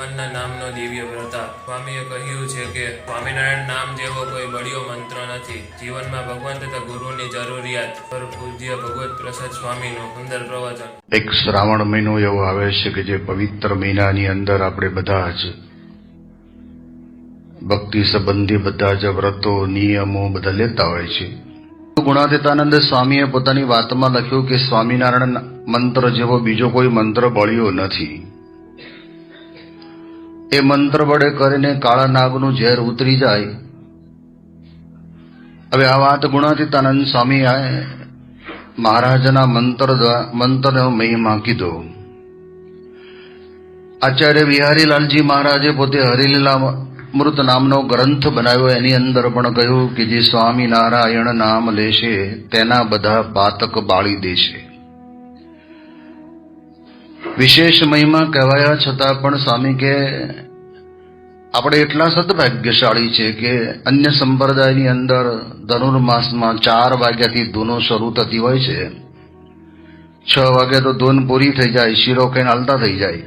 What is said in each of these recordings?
ભગવાનના નામનો દિવ્ય પ્રતાપ. સ્વામીએ કહ્યું છે કે, સ્વામિનારાયણ નામ જેવો કોઈ બળિયો મંત્ર નથી. જીવનમાં ભગવાન તથા ગુરુની જરૂરિયાત પર પૂજ્ય ભગવત પ્રસાદ સ્વામીનું સુંદર પ્રવચન. એક શ્રાવણ મહિનો એવો આવે છે કે જે પવિત્ર મહિનાની અંદર આપણે બધા જ ભક્તિ સંબંધી બધા જ વ્રતો, નિયમો બધા લેતા હોય છે. ગુણાતીતાનંદ સ્વામીએ પોતાની વાતમાં લખ્યું કે સ્વામિનારાયણ મંત્ર જેવો બીજો કોઈ મંત્ર બળ્યો નથી. એ મંત્ર વડે કરીને કાળા નાગનું ઝેર ઉતરી જાય. હવે આ વાત ગુણાતીતાનંદ સ્વામી મહારાજના મંત્ર મંત્રનો મહિમા કીધો. આચાર્ય બિહારીલાલજી મહારાજે પોતે હરિલીલા મૃત નામનો ગ્રંથ બનાવ્યો. એની અંદર પણ કહ્યું કે જે સ્વામિનારાયણ નામ લેશે, તેના બધા પાતક બાળી દેશે. વિશેષ મહિમા કહેવાયા છતાં પણ સ્વામી કે, આપણે એટલા સદભાગ્યશાળી છે કે અન્ય સંપ્રદાયની અંદર ધનુર્માસમાં ચાર વાગ્યાથી ધૂનો શરૂ થતી હોય છે. છ વાગે તો ધૂન પૂરી થઈ જાય, શીરો કઈ હાલતા થઈ જાય.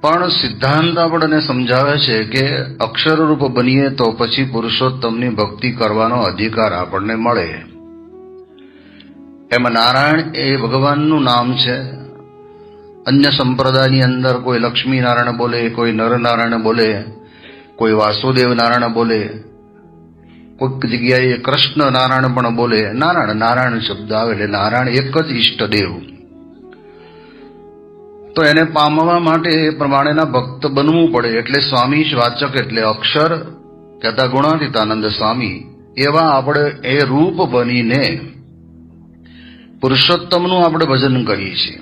પણ સિદ્ધાંત આપણને સમજાવે છે કે અક્ષરરૂપ બનીએ તો પછી પુરુષોત્તમની ભક્તિ કરવાનો અધિકાર આપણને મળે. એમાં નારાયણ એ ભગવાનનું નામ છે. અન્ય સંપ્રદાયની અંદર કોઈ લક્ષ્મી નારાયણ બોલે, કોઈ નરનારાયણ બોલે, કોઈ વાસુદેવ નારાયણ બોલે, કોઈક જગ્યાએ કૃષ્ણ નારાયણ પણ બોલે. નારાયણ નારાયણ શબ્દ આવે એટલે નારાયણ એક જ ઈષ્ટદેવ. તો એને પામવા માટે એ પ્રમાણેના ભક્ત બનવું પડે. એટલે સ્વામી વાચક, એટલે અક્ષર કહેતા ગુણાતીતાનંદ સ્વામી. એવા આપણે એ રૂપ બનીને પુરુષોત્તમનું આપણે ભજન કરીએ છીએ.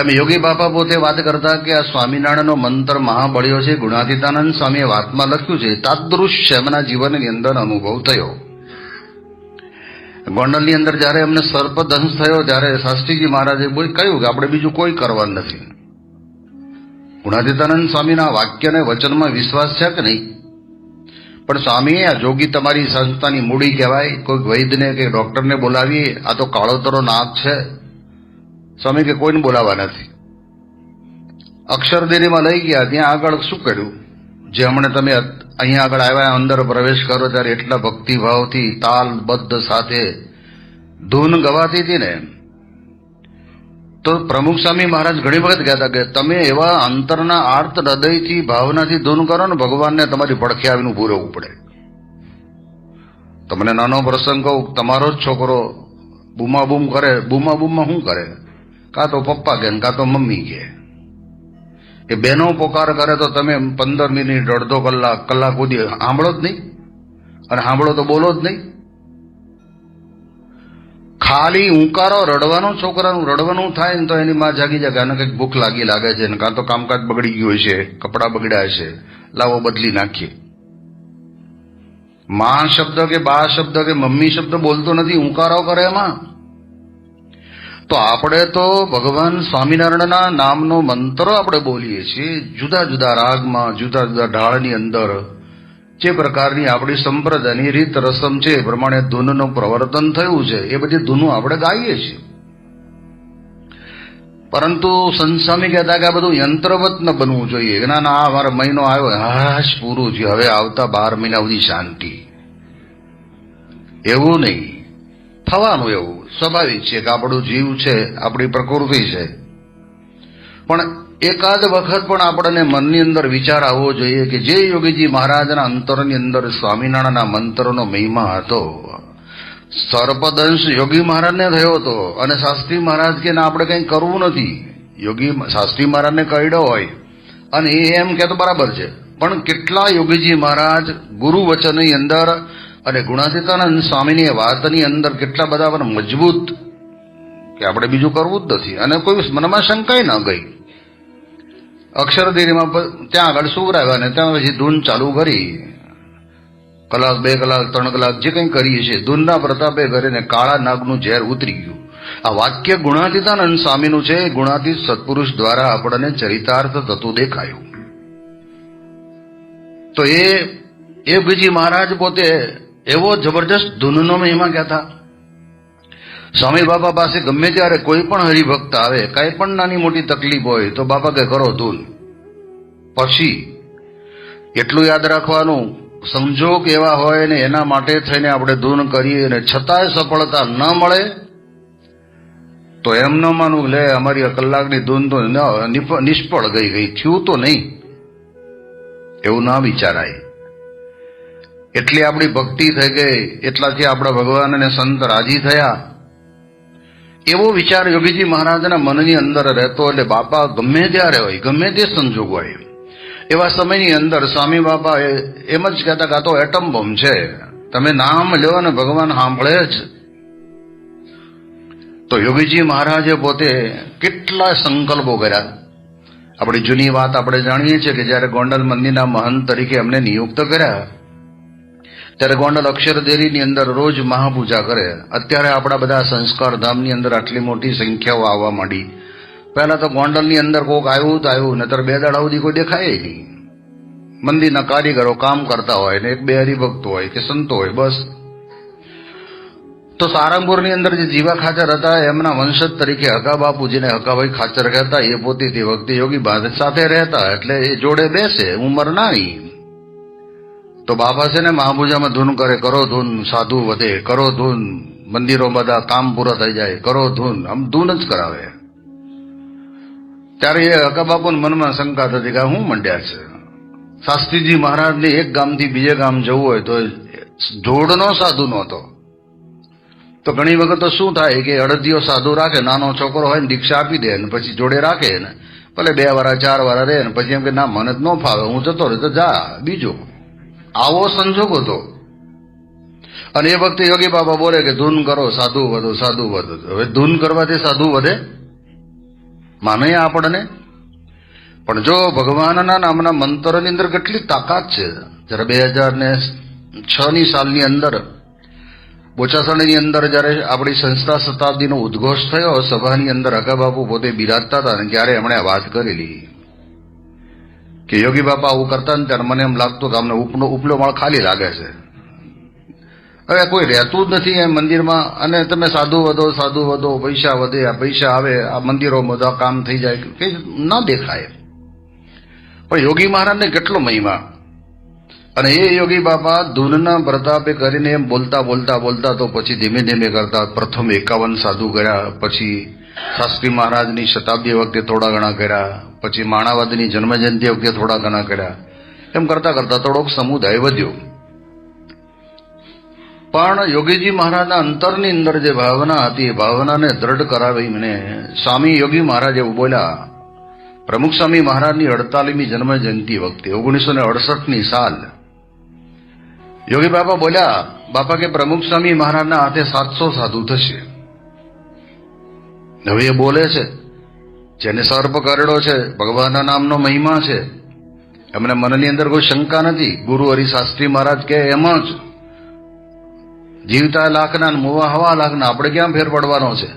એમ યોગી બાપા પોતે વાત કરતા કે આ સ્વામિનારાયણનો મંત્ર મહાબળ્યો છે, ગુણાતીતાનંદ સ્વામીએ વાતમાં લખ્યું છે તાદૃશ્ય એમના જીવનની અંદર અનુભવ થયો. ગોંડલની અંદર જ્યારે એમને સર્પદંશ થયો, ત્યારે શાસ્ત્રીજી મહારાજે કહ્યું કે આપણે બીજું કોઈ કરવાનું નથી. ગુણાતીતાનંદ સ્વામીના વાક્યને વચનમાં વિશ્વાસ છે કે નહીં? પણ સ્વામી આ જોગી તમારી સંસ્થાની મૂડી કહેવાય. કોઈ વૈદ્યને કે ડોક્ટરને બોલાવીએ, આ તો કાળોતરો નાક છે. સ્વામી કે કોઈને બોલાવા નથી. અક્ષરદેરીમાં લઈ ગયા, ત્યાં આગળ શું કર્યું? જે હમણાં તમે અહીંયા આગળ આવ્યા, અંદર પ્રવેશ કરો, ત્યારે એટલા ભક્તિભાવથી તાલબદ્ધ સાથે ધૂન ગવાતી હતી ને? તો પ્રમુખ સ્વામી મહારાજ ઘણી વખત કહેતા કે તમે એવા અંતરના આર્ત હૃદયથી, ભાવનાથી ધૂન કરો ને ભગવાનને તમારી પડખે આવીને ઉભું પડે. તમને નાનો પ્રસંગ કહું, તમારો જ છોકરો બૂમા બૂમ કરે બૂમા બૂમમાં શું કરે? કાં તો પપ્પા કે કાં તો મમ્મી કે એ બેનો પોકાર કરે તો તમે પંદર મિનિટ, અડધો કલાક કલાક સુધી સાંભળો જ નહીં. અને સાંભળો તો બોલો જ નહીં. ખાલી ઉંકારો રડવાનો, છોકરાનું રડવાનું થાય ને તો એની માં જાગી જાય આને કંઈક ભૂખ લાગી લાગે છે ને કાં તો કામકાજ બગડી ગયું છે, કપડાં બગડ્યા છે, લાવો બદલી નાખીએ. માં શબ્દ કે બા શબ્દ કે મમ્મી શબ્દ બોલતો નથી ઉંકારો કરે એમાં? તો આપણે તો ભગવાન સ્વામિનારાયણના નામનો મંત્ર આપણે બોલીએ છીએ, જુદા જુદા રાગમાં, જુદા જુદા ઢાળની અંદર જે પ્રકારની આપણી સંપ્રદાયની રીત રસમ છે, એ પ્રમાણે ધૂનનું પ્રવર્તન થયું છે, એ બધી ધૂનું આપણે ગાઈએ છીએ. પરંતુ સંસ્વામી કહેતા કે આ બધું યંત્રવત ન બનવું જોઈએ. ના ના આ મારો મહિનો આવ્યો, હાશ પૂરું થયું. હવે આવતા બાર મહિના સુધી શાંતિ. એવું નહીં. થવાનું એવું. સ્વાભાવિક છે કે આપણું જીવ છે, આપણી પ્રકૃતિ છે. પણ એકાદ વખત પણ આપણને મનની અંદર વિચાર આવવો જોઈએ કે જે યોગીજી મહારાજના અંતરની અંદર સ્વામિનારાયણના મંત્રનો મહિમા હતો. સર્પદંશ યોગી મહારાજને થયો હતો અને શાસ્ત્રી મહારાજ કે ના, આપણે કંઈ કરવું નથી. યોગી શાસ્ત્રી મહારાજને કહ્યો હોય અને એ એમ કહેતો બરાબર છે. પણ કેટલા યોગીજી મહારાજ ગુરુ વચનની અંદર અને ગુણાતીતાનંદ સ્વામીની વાતની અંદર કેટલા બધા પણ મજબૂત કે આપણે બીજું કરવું જ નથી. અને કોઈ મનમાં શંકાય ન ગઈ. અક્ષરદેરીમાં ત્યાં આગળ સુવરાવ્યા ને ત્યાં પછી ધૂન ચાલુ કરી. કલાક, બે કલાક, ત્રણ કલાક જે કંઈ કરીએ છીએ ધૂનના પ્રતાપે કરીને કાળા નાગનું ઝેર ઉતરી ગયું. આ વાક્ય ગુણાતીતાનંદ સ્વામીનું છે. ગુણાતીત સત્પુરુષ દ્વારા આપણને ચરિતાર્થ થતું દેખાયું. તો એ એ બીજી મહારાજ પોતે એવો જબરજસ્ત ધૂનનો મહિમા કહેતા. સ્વામી બાપા પાસે ગમે ત્યારે કોઈ પણ હરિભક્ત આવે, કાંઈ પણ નાની મોટી તકલીફ હોય, તો બાપા કે, કરો ધૂન. પછી એટલું યાદ રાખવાનું સંજોગ એવા હોય ને એના માટે થઈને આપણે ધૂન કરીએ ને છતાંય સફળતા ન મળે, તો એમ ન માનવું લે, અમારી કલાકની ધૂન તો નિષ્ફળ ગઈ ગઈ, થયું તો નહીં. એવું ના વિચારાય. એટલી આપણી ભક્તિ થઈ ગઈ, એટલાથી આપણા ભગવાન અને સંત રાજી થયા એવો વિચાર યોગીજી મહારાજના મનની અંદર રહેતો એટલે બાપા ગમે ત્યારે હોય, ગમે તે સંજોગ હોય. એવા સમયની અંદર સ્વામી બાપા એમ જ કહેતા કે આ તો એટમ બોમ્બ છે. તમે નામ લ્યો ને ભગવાન સાંભળે જ. તો યોગીજી મહારાજે પોતે કેટલા સંકલ્પો કર્યા. આપણી જૂની વાત આપણે જાણીએ છીએ કે જ્યારે ગોંડલ મંદિરના મહંત તરીકે એમને નિયુક્ત કર્યા ત્યારે ગોંડલ અક્ષરદેરીની અંદર રોજ મહાપૂજા કરે. અત્યારે આપણા બધા સંસ્કાર ધામની અંદર આટલી મોટી સંખ્યાઓ આવવા માંડી. પહેલા તો ગોંડલની અંદર કોક આવ્યું તો આવ્યું નતર બે દાડા સુધી કોઈ દેખાય નહીં. મંદિરના કારીગરો કામ કરતા હોય ને એક બે હરિભક્તો હોય કે સંતો હોય, બસ. તો સારંગપુરની અંદર જે જીવા ખાચર હતા, એમના વંશજ તરીકે હકા બાપુ જેને હકાભાઈ ખાચર કહેતા, એ પોતે તે વખતે યોગી બાદ સાથે રહેતા, એટલે એ જોડે બેસે, ઉંમર નાની તો બાપા છે ને મહાપૂજામાં ધૂન કરે, કરો ધૂન, સાધુ વધે, કરો ધૂન, મંદિરો બધા કામ પૂરા થઈ જાય, કરો ધૂન, આમ ધૂન જ કરાવે. ત્યારે એ હકા મનમાં શંકા થતી કે હું મંડ્યા છે? શાસ્ત્રીજી મહારાજને એક ગામથી બીજે ગામ જવું હોય તો જોડનો સાધુ નહોતો. તો ઘણી વખત તો શું થાય કે અડધીઓ સાધુ રાખે, નાનો છોકરો હોય ને દીક્ષા આપી દે ને પછી જોડે રાખે ને, ભલે બે વાર, ચાર વાર રહે ને, પછી એમ કે, ના, મને જ ન ફાવે, હું જતો રહે તો જા, બીજો આવો સંજોગ હતો. અને એ વખતે યોગી બાબા બોલે કે ધૂન કરો, સાધુ વધો સાધુ વધો. હવે ધૂન કરવાથી સાધુ વધે? માને આપણને? પણ જો ભગવાનના નામના મંત્રની અંદર કેટલી તાકાત છે? જ્યારે બે હજાર ને છ ની સાલની અંદર, બોચાસણીની અંદર જ્યારે આપણી સંસ્થા શતાબ્દીનો ઉદ્ઘોષ થયો, સભાની અંદર અગાબાપુ પોતે બિરાજતા હતા ને ત્યારે એમણે વાત કરેલી. કે યોગી બાપા આવું કરતા ને ત્યારે મને એમ લાગતું કે અમને ઉપનો ઉપલો માળ ખાલી લાગે છે. હવે કોઈ રહેતું જ નથી એ મંદિરમાં. અને તમે સાધુ વધો સાધુ વધો, પૈસા વધે, આ પૈસા આવે, આ મંદિરો બધા કામ થઈ જાય, કે ન દેખાય. પણ યોગી મહારાજને કેટલો મહિમા. અને એ યોગી બાપા ધૂનના પ્રતાપે કરીને એમ બોલતા બોલતા બોલતા તો પછી ધીમે ધીમે કરતા પ્રથમ એકાવન સાધુ કર્યા, પછી શાસ્ત્રી મહારાજની શતાબ્દી વખતે થોડા ઘણા કર્યા, પછી માણાવદની જન્મજયંતિ વખતે થોડા ઘણા કર્યા. એમ કરતા કરતા થોડોક સમુદાય વધ્યો. પણ યોગીજી મહારાજના અંતરની અંદર જે ભાવના હતી, એ ભાવનાને દ્રઢ કરાવી મને સ્વામી યોગી મહારાજ એવું બોલ્યા, પ્રમુખ સ્વામી મહારાજની અડતાલીમી જન્મ જયંતિ વખતે, ઓગણીસો ને અડસઠની સાલ. યોગી બાપા બોલ્યા, બાપા કે પ્રમુખ સ્વામી મહારાજના હાથે સાતસો સાધુ થશે. હવે એ બોલે છે. જેને સર્પ કરડો છે, ભગવાનના નામનો મહિમા છે. એમને મનની અંદર કોઈ શંકા નથી. ગુરુ હરિશાસ્ત્રી મહારાજ કે એમ જ. જીવતા લાખના મોવા હવા લાખના, આપણે ક્યાં ફેર પડવાનો છે?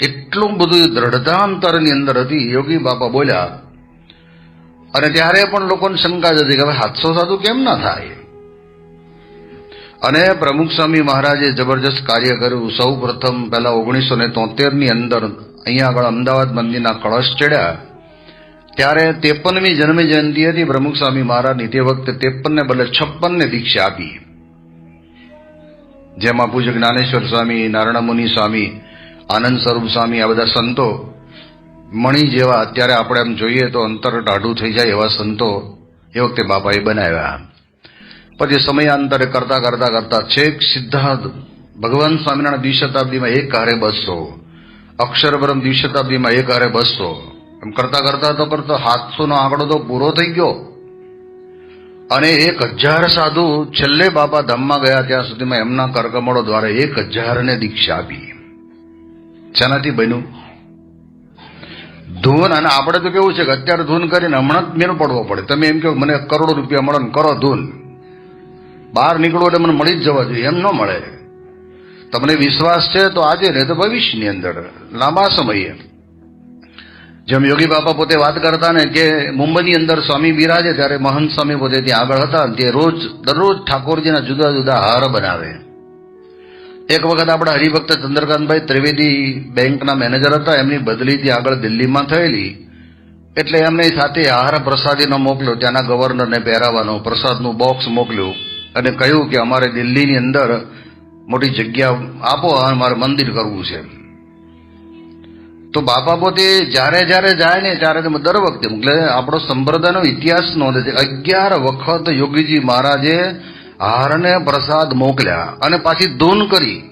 એટલું બધું દ્રઢતા અંતરની અંદર હતી. યોગી બાપા બોલ્યા, અને ત્યારે પણ લોકોને શંકા જ હતી કે હવે હાથસો સાધુ કેમ ના થાય? અને પ્રમુખ સ્વામી મહારાજે જબરજસ્ત કાર્ય કર્યું. સૌ પ્રથમ પહેલા ઓગણીસો ને તોતેરની અંદર અહીંયા આગળ અમદાવાદ મંદિરના કળશ ચડ્યા. ત્યારે ત્રેપનમી જન્મ જયંતિ હતી. પ્રમુખ સ્વામી મહારાજની તે વખતે ત્રેપનને બદલે છપ્પનને દીક્ષા આપી. જેમાં પૂજ્ય જ્ઞાનેશ્વર સ્વામી, નારાયણ મુનિ સ્વામી, આનંદ સ્વરૂપ સ્વામી, આ બધા સંતો મણી જેવા અત્યારે આપણે એમ જોઈએ તો અંતર ટાઢું થઈ જાય એવા સંતો એ વખતે બાપાએ બનાવ્યા. પછી સમયાંતરે કરતા કરતા કરતા છેક સિદ્ધાર્થ ભગવાન સ્વામિનારાયણ દ્વિશતાબ્દીમાં એક હારે બસો અક્ષરબ્રહ્મ દ્વિશતાબ્દીમાં એક હારે બસો એમ કરતા કરતા તો પણ સાતસો નો આંકડો તો પૂરો થઈ ગયો. અને એક હજાર સાધુ છેલ્લે બાપા ધામમાં ગયા ત્યાં સુધીમાં એમના કરકમળો દ્વારા એક હજારને દીક્ષા આપી. શેનાથી બન્યું. ધૂન, અને આપણે તો કેવું છે કે અત્યારે ધૂન કરીને હમણાં જ મેનો પડવો પડે. તમે એમ કહો મને કરોડો રૂપિયા મળે કરો ધૂન. બહાર નીકળો એટલે મને મળી જ જવા જોઈએ, એમ ન મળે. તમને વિશ્વાસ છે તો આજે ને તો ભવિષ્યની અંદર, લાંબા સમયે. જેમ યોગી બાપા પોતે વાત કરતા ને કે મુંબઈની અંદર સ્વામી બિરાજે ત્યારે મહંત સ્વામી પોતે ત્યાં આગળ હતા તે રોજ, દરરોજ ઠાકોરજીના જુદા જુદા હાર બનાવે. એક વખત આપણા હરિભક્ત ચંદ્રકાંતભાઈ ત્રિવેદી બેંકના મેનેજર હતા, એમની બદલી ત્યાં આગળ દિલ્હીમાં થયેલી. એટલે એમને સાથે આહાર પ્રસાદીનો મોકલ્યો, ત્યાંના ગવર્નરને પહેરાવાનો પ્રસાદનું બોક્સ મોકલ્યું. અને કહ્યું કે અમારે દિલ્હીની અંદર મોટી જગ્યા આપો અને મારે મંદિર કરવું છે. તો બાપા પોતે જ્યારે જ્યારે જાય ને ત્યારે તેમ દર વખતે એટલે આપણો સંપ્રદાયનો ઇતિહાસ નોંધે છે. અગિયાર વખત યોગીજી મહારાજે હારને પ્રસાદ મોકલ્યા અને પાછી ધૂન કરી.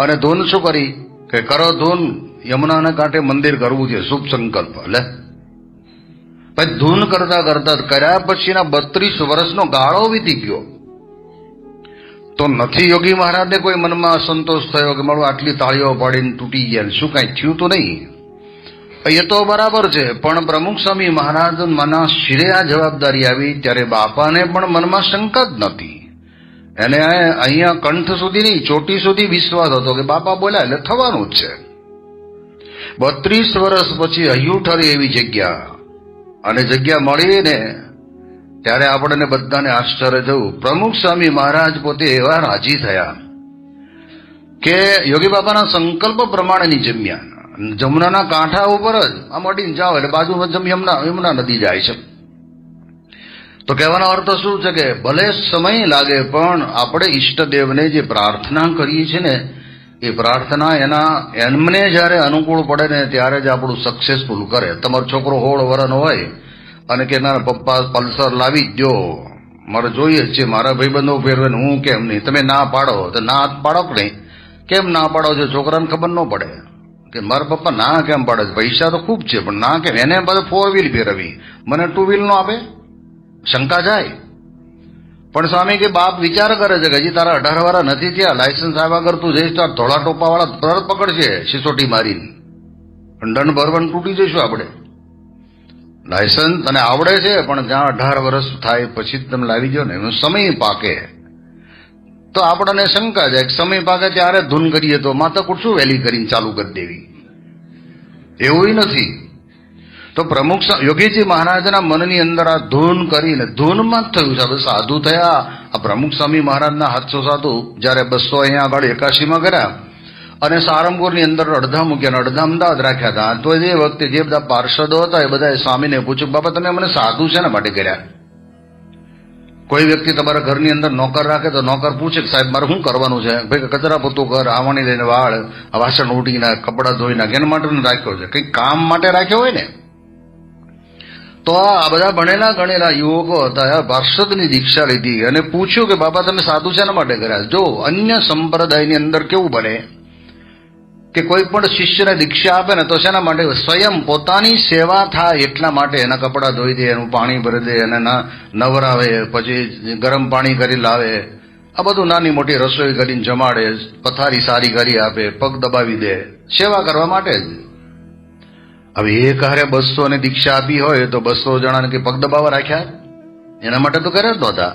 અને ધૂન શું કરી? કે કરો ધૂન, યમુનાના કાંઠે મંદિર કરવું છે, શુભ સંકલ્પ. લે. પછી ધૂન કરતા કરતા કર્યા પછીના બત્રીસ વર્ષનો ગાળો વીતી ગયો. તો નથી યોગી મહારાજને કોઈ મનમાં અસંતોષ થયો કે મારું આટલી તાળીઓ પાડીને તૂટી ગયા શું કાંઈ થયું તો નહીં? એ તો બરાબર છે, પણ પ્રમુખ સ્વામી મહારાજ મના શિરે આ જવાબદારી આવી ત્યારે બાપાને પણ મનમાં શંકા જ નથી એને અહીંયા કંઠ સુધી નહીં, ચોટી સુધી વિશ્વાસ હતો કે બાપા બોલ્યા, એટલે થવાનું જ છે. બત્રીસ વર્ષ પછી હૈયુઠરી એવી જગ્યા. અને જગ્યા મળી ને ત્યારે આપણને બધાને આશ્ચર્ય થયું. પ્રમુખ સ્વામી મહારાજ પોતે એવા રાજી થયા કે યોગી બાબાના સંકલ્પ પ્રમાણેની જમ્યા. જમુનાના કાંઠા ઉપર જ આ મડીને જાઓ, એટલે બાજુમાં જમ યમુના યમુના નદી જાય છે. તો કહેવાનો અર્થ શું છે કે ભલે સમય લાગે પણ આપણે ઈષ્ટદેવને જે પ્રાર્થના કરીએ છીએ ને એ પ્રાર્થના એના એમને જ્યારે અનુકૂળ પડે ને ત્યારે જ આપણું સક્સેસફુલ કરે. તમારો છોકરો હોળ વરણ હોય અને કે ના પપ્પા પલ્સર લાવી જ દો મારે જોઈએ જ છે, મારા ભાઈબંધો ફેરવે હું કેમ નહીં? તમે ના પાડો, તો ના પાડો કે નહીં? કેમ ના પાડો છો? છોકરાને ખબર ન પડે. કે મારા પપ્પા ના કેમ પાડે છે? પૈસા તો ખૂબ છે, પણ ના કેમ? એને બધું ફોર વ્હીલ ફેરવી. મને ટુ વ્હીલ નો આપે? શંકા જાય? પણ સ્વામી કે બાપ વિચાર કરે છે કે હજી તારા અઢાર વાળા નથી થયા લાયસન્સ આવ્યા કર તું જઈશ તો આ ધોળા ટોપા વાળા તરત પકડશે સિસોટી મારીને. દંડ ભરવાનું તૂટી જઈશું આપણે. લાયસન્સ અને આવડે છે, પણ જ્યાં અઢાર વર્ષ થાય પછી જ તમે લાવી દો ને, એનો સમય પાકે. તો આપણને શંકા જાય સમય પાકે ત્યારે ધૂન કરીએ તો માતા શું વહેલી કરીને ચાલુ કરી દેવી? એવું નથી. તો પ્રમુખ યોગીજી મહારાજના મનની અંદર આ ધૂન કરીને, ધૂનમાં જ થયું છે. હવે સાધુ થયા, આ પ્રમુખ સ્વામી મહારાજના હાથસો સાધુ, જ્યારે બસો અહીંયા આગળ એકાશીમાં કર્યા, અને સારંગપુરની અંદર અડધા મૂક્યા અડધા અમદાવાદ રાખ્યા હતા. તો એ વખતે જે બધા પાર્ષદો હતા, એ બધાએ સ્વામીને પૂછ્યું, બાપા, તમે મને સાધુ શેના માટે કર્યા? કોઈ વ્યક્તિ તમારા ઘરની અંદર નોકર રાખે તો નોકર પૂછે કે, સાહેબ, મારે શું કરવાનું છે? ભાઈ, કચરા પોતું કર આવણી લઈને વાળ વાસણ ઉડીને, કપડાં ધોઈને એના માટે રાખ્યો છે. કંઈક કામ માટે રાખ્યો હોય ને? તો આ બધા ભણેલા ગણેલા યુવકો હતા પાર્ષદની દીક્ષા લીધી અને પૂછ્યું કે બાબા તમે સાધુ શેના માટે કર્યા? જો અન્ય સંપ્રદાયની અંદર કેવું બને કે કોઈ પણ શિષ્યને દીક્ષા આપે ને તો શેના માટે? સ્વયં પોતાની સેવા થાય એટલા માટે એના કપડાં ધોઈ દે, એનું પાણી ભરી દે એને નવરાવે, પછી ગરમ પાણી કરી લાવે. આ બધું નાની મોટી રસોઈ કરીને જમાડે, પથારી સારી કરી આપે, પગ દબાવી દે. સેવા કરવા માટે જ. હવે એક હારે બસો ને દીક્ષા આપી હોય તો બસો જણાને કે પગ દબાવવા રાખ્યા? એના માટે તો કરે જ નહોતા.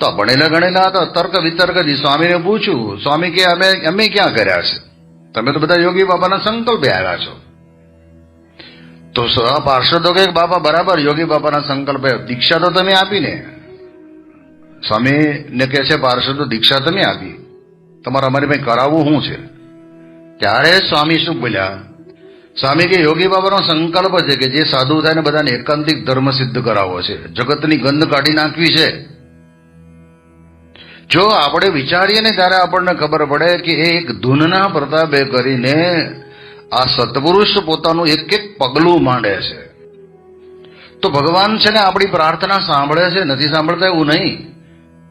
તો ભણેલા ગણેલા હતા, તર્ક વિતર્કથી સ્વામીને પૂછ્યું, સ્વામી કે અમે અમે ક્યાં કર્યા છે? તમે તો બધા યોગી બાબાના સંકલ્પે આવ્યા છો. તો પાર્ષદો કે, બાપા, બરાબર, યોગી બાબાના સંકલ્પે દીક્ષા તો તમે આપીને. સ્વામીને કહે છે, પાર્ષદો, દીક્ષા તમે આપી. તમારે અમારી પાસે કરાવવું શું છે? ત્યારે સ્વામી શું બોલ્યા? સ્વામી કે યોગી બાબાનો સંકલ્પ છે કે જે સાધુ થાય ને બધાને એકાંતિક ધર્મ સિદ્ધ કરાવવો છે. જગતની ગંધ કાઢી નાખવી છે. જો આપણે વિચારીએ ને ત્યારે આપણને ખબર પડે કે એ એક ધૂનના પ્રતાપે કરીને આ સત્પુરુષ પોતાનું એક એક પગલું માંડે છે. તો ભગવાન છે ને આપણી પ્રાર્થના સાંભળે છે, નથી સાંભળતા એવું નહીં.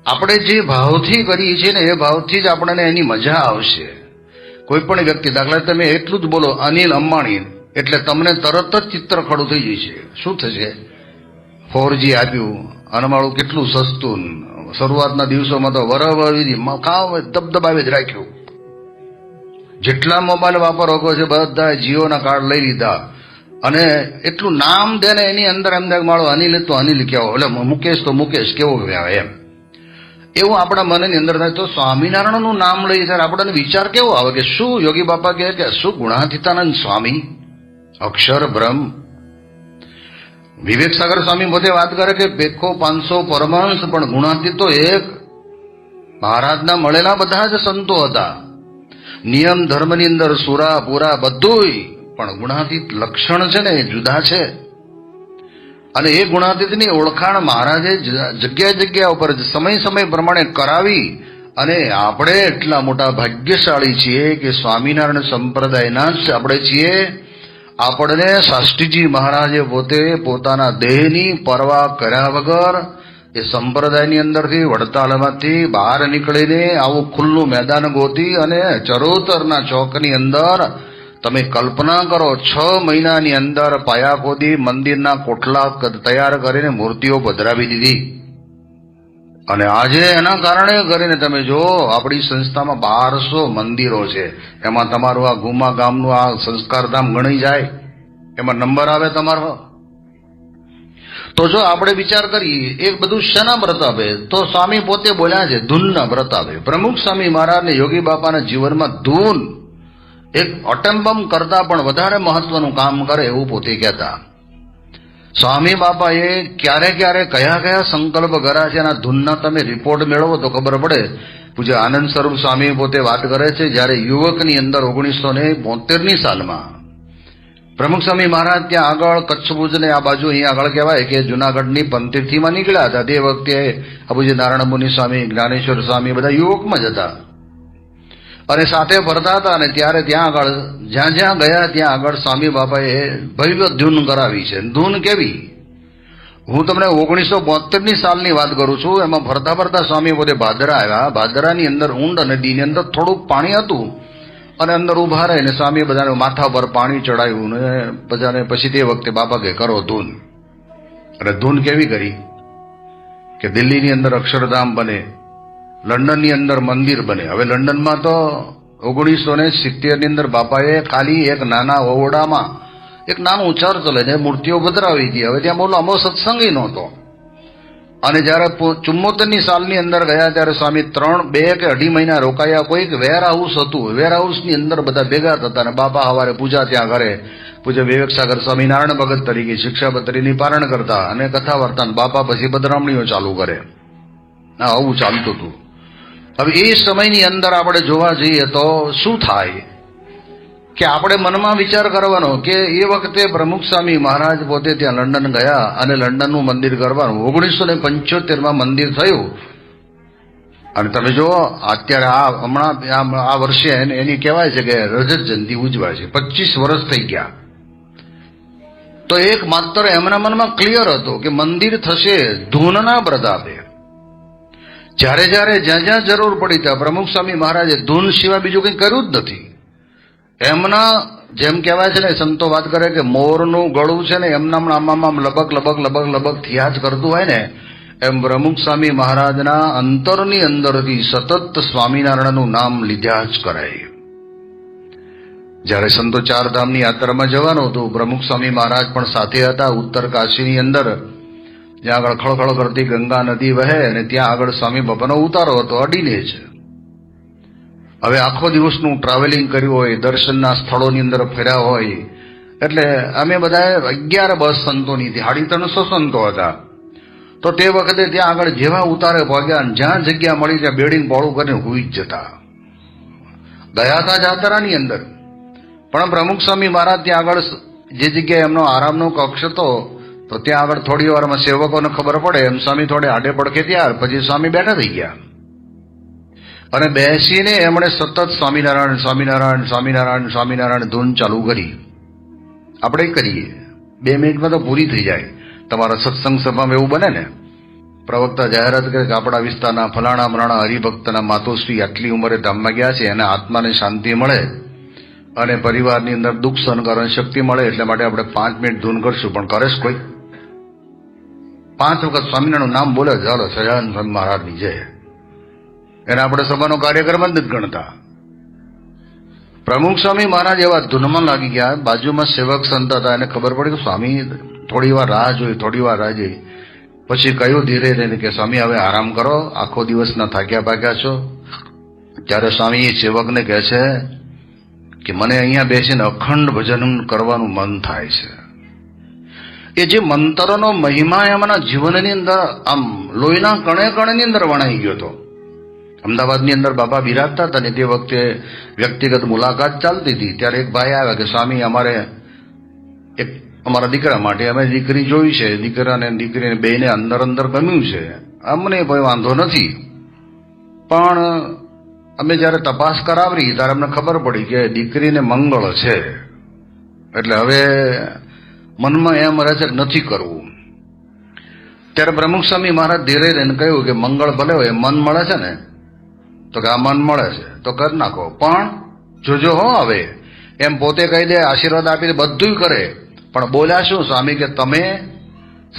આપણે જે ભાવથી કરીએ છીએ ને એ ભાવથી જ આપણને એની મજા આવશે. કોઈ પણ વ્યક્તિ દાખલા તમે એટલું જ બોલો, અનિલ અંબાણી એટલે તમને તરત જ ચિત્ર ખડું થઈ જશે. શું થશે? ફોરજી આપ્યું અને મારું કેટલું સસ્તું, શરૂઆતના દિવસોમાં તો વરવરી કામ દબદબાવી જ રાખ્યું. જેટલા મોબાઈલ વાપરો છે બધા જીઓના કાર્ડ લઈ લીધા. અને એટલું નામ દે ને એની અંદર એમ થાય માળો અનિલ તો અનિલ કેવો એટલે મુકેશ તો મુકેશ, કેવો કહેવાય એમ. એવું આપણા મનની અંદર થાય તો સ્વામિનારાયણનું નામ લઈ ત્યારે આપણને વિચાર કેવો આવે કે શું યોગી બાપા કહે કે શું ગુણાતીતાનંદ સ્વામી? અક્ષર બ્રહ્મ. વિવેક સાગર સ્વામી પોતે વાત કરે કે પેખો પાંચસો પરમાંશ, પણ ગુણાતીત તો એક. મહારાજના મળેલા બધા જ સંતો હતા. નિયમ ધર્મની અંદર સુરા, પૂરા બધુંય, પણ ગુણાતીત લક્ષણ છે ને એ જુદા છે. અને એ ગુણાતીતની ઓળખાણ મહારાજે જગ્યા જગ્યા ઉપર સમય સમય પ્રમાણે કરાવી અને આપણે એટલા મોટા ભાગ્યશાળી છીએ કે સ્વામિનારાયણ સંપ્રદાયના જ આપણે છીએ. આપણને શાસ્ત્રીજી મહારાજે પોતે પોતાના દેહની પરવા કર્યા વગર એ સંપ્રદાયની અંદરથી, વડતાલમાંથી બહાર નીકળીને આવું ખુલ્લું મેદાન ગોતી અને ચરોતરના ચોકની અંદર તમે કલ્પના કરો, છ મહિનાની અંદર પાયા ખોદી મંદિરના કોટલા તૈયાર કરીને મૂર્તિઓ પધરાવી દીધી. અને આજે એના કારણે કરીને તમે જો આપણી સંસ્થામાં બારસો મંદિરો છે. એમાં તમારું આ ગુમા ગામનું આ સંસ્કારધામ ગણી જાય. એમાં નંબર આવે તમારો? તો જો આપણે વિચાર કરીએ, એ બધું શેના પ્રતાપે તો સ્વામી પોતે બોલ્યા છે, ધૂનના પ્રતાપે પ્રમુખ સ્વામી મહારાજને યોગી બાપાના જીવનમાં ધૂન એક અટંબમ કરતા પણ વધારે મહત્વનું કામ કરે એવું પોતે કહેતા. સ્વામી બાપાએ ક્યારે ક્યારે કયા કયા સંકલ્પ કર્યા છે એના ધૂનના તમે રિપોર્ટ મેળવો તો ખબર પડે. પૂજ્ય આનંદ સ્વરૂપ સ્વામી પોતે વાત કરે છે, જ્યારે યુવકની અંદર ઓગણીસો ને બોતેરની સાલમાં. પ્રમુખ સ્વામી મહારાજ ત્યાં આગળ કચ્છ ભુજ ને આ બાજુ અહીંયા આગળ કહેવાય કે જુનાગઢની પંથીરથીમાં નીકળ્યા હતા. તે વખતે અબુજી નારાયણ મુનિ સ્વામી, જ્ઞાનેશ્વર સ્વામી બધા યુવકમાં જ હતા. અને સાથે ફરતા હતા અને ત્યારે ત્યાં આગળ, જ્યાં જ્યાં ગયા, ત્યાં આગળ સ્વામી બાપાએ ભવ્ય ધૂન કરાવી છે. ધૂન કેવી? હું તમને ઓગણીસો બોતેરની સાલની વાત કરું છું. એમાં ફરતા ફરતા સ્વામી પોતે ભાદરા આવ્યા. ભાદરાની અંદર ઊંડ નદીની અંદર થોડુંક પાણી હતું અને અંદર ઊભા રહીને સ્વામી બધાને માથા પર પાણી ચડાવ્યું ને બધાને પછી તે વખતે બાપા કે, કરો ધૂન. અને ધૂન કેવી કરી? કે દિલ્હીની અંદર અક્ષરધામ બને લંડનની અંદર મંદિર બને. હવે લંડનમાં તો ઓગણીસો ને સિત્તેરની અંદર બાપાએ ખાલી એક નાના ઓવડામાં એક નાનું ચર્ચ લઈને મૂર્તિઓ બદરાવી હતી. હવે ત્યાં બોલો, અમો સત્સંગી નહોતો. અને જ્યારે ચુમ્મોતેરની સાલની અંદર ગયા ત્યારે સ્વામી ત્રણ, બે કે અઢી મહિના રોકાયા. કોઈક વેર હાઉસ હતું. વેર હાઉસની અંદર બધા ભેગા થતા અને બાપા હવારે પૂજા ત્યાં કરે પૂજ્ય વિવેક સાગર સ્વામી ભગત તરીકે શિક્ષાપત્રીની પારણ કરતા અને કથા વર્તા બાપા પછી બદરામણીઓ ચાલુ કરે. આવું ચાલતું હતું. હવે એ સમયની અંદર આપણે જોવા જઈએ તો શું થાય? કે આપણે મનમાં વિચાર કરવાનો કે એ વખતે પ્રમુખ સ્વામી મહારાજ પોતે ત્યાં લંડન ગયા અને લંડનનું મંદિર કરવાનું. ઓગણીસો ને પંચોતેરમાં મંદિર થયું. અને તમે જો અત્યારે આ હમણાં આ- આ વર્ષે એની કહેવાય છે કે રજત જયંતિ ઉજવાય છે. પચીસ વર્ષ થઈ ગયા. તો એક માત્ર એમના મનમાં ક્લિયર હતો કે મંદિર થશે ધૂનના પ્રતાપે. જ્યારે જ્યારે જ્યાં જ્યાં જરૂર પડી ત્યાં પ્રમુખ સ્વામી મહારાજે ધૂન સિવાય બીજું કંઈ કર્યું જ નથી. એમના જેમ કહેવાય છે ને, સંતો વાત કરે કે મોરનું ગળું છે ને, એમના આમ આમ લબક લબક લબક લબક થયા જ કરતું હોય ને, એમ પ્રમુખ સ્વામી મહારાજના અંતરની અંદરથી સતત સ્વામિનારાયણનું નામ લીધા જ કરાય જ્યારે સંતો ચારધામની યાત્રામાં જવાનું હતું, પ્રમુખ સ્વામી મહારાજ પણ સાથે હતા ઉત્તર કાશીની અંદર. જ્યાં આગળ ખળખળ કરતી ગંગા નદી વહે અને ત્યાં આગળ સ્વામી બાપાનો ઉતારો હતો, અડીને છે હવે આખો દિવસનું ટ્રાવેલિંગ કર્યું હોય, દર્શનના સ્થળોની અંદર ફર્યા હોય, એટલે અમે બધા અગિયાર બસ સંતોની હતી સાડી ત્રણસો સંતો હતા. તો તે વખતે ત્યાં આગળ જેવા ઉતારે પહોંચ્યા જ્યાં જગ્યા મળી ત્યાં બેડીને પોળું કરીને હુઈ જ જતા. ગયા હતા જાત્રાની અંદર. પણ પ્રમુખ સ્વામી મહારાજ ત્યાં આગળ જે જગ્યાએ એમનો આરામનો કક્ષ હતો તો ત્યાં આગળ થોડી વારમાં સેવકોને ખબર પડે, એમ સ્વામી થોડે આડે પડખે ત્યાર પછી સ્વામી બેઠા થઈ ગયા. અને બેસીને એમણે સતત સ્વામિનારાયણ સ્વામિનારાયણ સ્વામિનારાયણ સ્વામિનારાયણ ધૂન ચાલુ કરી. આપણે કરીએ. બે મિનિટમાં તો પૂરી થઈ જાય. તમારા સત્સંગ સભામાં એવું બને ને? પ્રવક્તા જાહેરાત કરે કે આપણા વિસ્તારના ફલાણા મરાણા હરિભક્તના માતોશ્રી આટલી ઉંમરે ધામમાં ગયા છે અને આત્માને શાંતિ મળે અને પરિવારની અંદર દુઃખ સહન કરવાની શક્તિ મળે, એટલે માટે આપણે પાંચ મિનિટ ધૂન કરશું. પણ કરે કોઈ. પાંચ વખત સ્વામિનારાયણનું નામ બોલે ચાલો, સજાનંદ સ્વામી મહારાજની જય. એને આપણે સભાનો કાર્યક્રમ જ નથી ગણતા. પ્રમુખ સ્વામી મહારાજ એવા ધૂનમાં લાગી ગયા, બાજુમાં સેવક સંત હતા, એને ખબર પડી કે સ્વામી થોડી વાર રાહ જોઈ, થોડી વાર રાહ જોઈ. પછી કહ્યું ધીરે ધીરે કે, સ્વામી, હવે આરામ કરો, આખો દિવસના થાક્યા પાક્યા છો. ત્યારે સ્વામી સેવકને કહે છે કે, મને અહીંયા બેસીને અખંડ ભજન કરવાનું મન થાય છે. એ જે મંતરનો મહિમા એમના જીવનની અંદર આમ લોહીના કણે કણેની અંદર વણાઈ ગયો હતો. અમદાવાદની અંદર બાબા બિરાજતા હતા ને તે વખતે વ્યક્તિગત મુલાકાત ચાલતી હતી. ત્યારે એક ભાઈ આવ્યા કે, સ્વામી, અમારે એક અમારા દીકરા માટે અમે દીકરી જોઈ છે. દીકરાને દીકરીને બેને અંદર અંદર ગમ્યું છે. અમને કોઈ વાંધો નથી. પણ અમે જ્યારે તપાસ કરાવી ત્યારે અમને ખબર પડી કે દીકરીને મંગળ છે. એટલે હવે મનમાં એમ રહે છે નથી કરવું. ત્યારે પ્રમુખ સ્વામી મહારાજ ધીરે રહીને કહ્યું કે મંગળ ભલે હોય, મન મળે છે ને, તો કે આ મન મળે છે, તો કરી નાખો. પણ જોજો હો હવે, એમ પોતે કહી દે, આશીર્વાદ આપી દે બધું કરે. પણ બોલ્યા શું, સ્વામી, કે તમે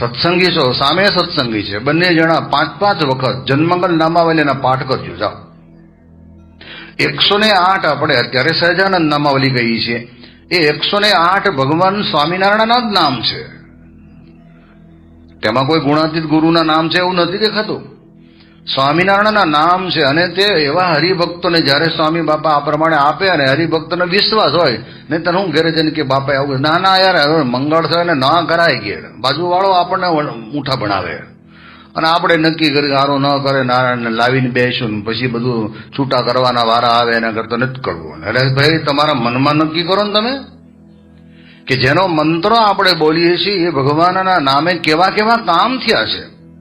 સત્સંગી છો? સામે સત્સંગી છે. બંને જણા પાંચ પાંચ વખત જન્મંગલ નામાવલીના પાઠ કરજો, જાઓ. એકસો ને આઠ આપણે અત્યારે સહજાનંદ નામાવલી કહીએ છીએ એ એકસો ને આઠ ભગવાન સ્વામિનારાયણના જ નામ છે. તેમાં કોઈ ગુણાતીત ગુરુના નામ છે એવું નથી દેખાતું. સ્વામિનારાયણના નામ છે અને તે એવા હરિભક્તોને જ્યારે સ્વામી બાપા આ પ્રમાણે આપે અને હરિભક્તોને વિશ્વાસ હોય નહીં તને હું ઘરે જઈને કે બાપા આવું ના ના, યાર, હવે મંગળ થાય ને ના કરાય ગયે બાજુવાળો આપણને ઊંઠા ભણાવે. અને આપણે નક્કી કરી સારું ન કરે, નારાયણને લાવીને બેસું ને પછી બધું છૂટા કરવાના વારા આવે એના કરતા નથી કરવું. એટલે ભાઈ, તમારા મનમાં નક્કી કરો ને તમે કે જેનો મંત્ર આપણે બોલીએ છીએ એ ભગવાનના નામે કેવા કેવા કામ થયા છે.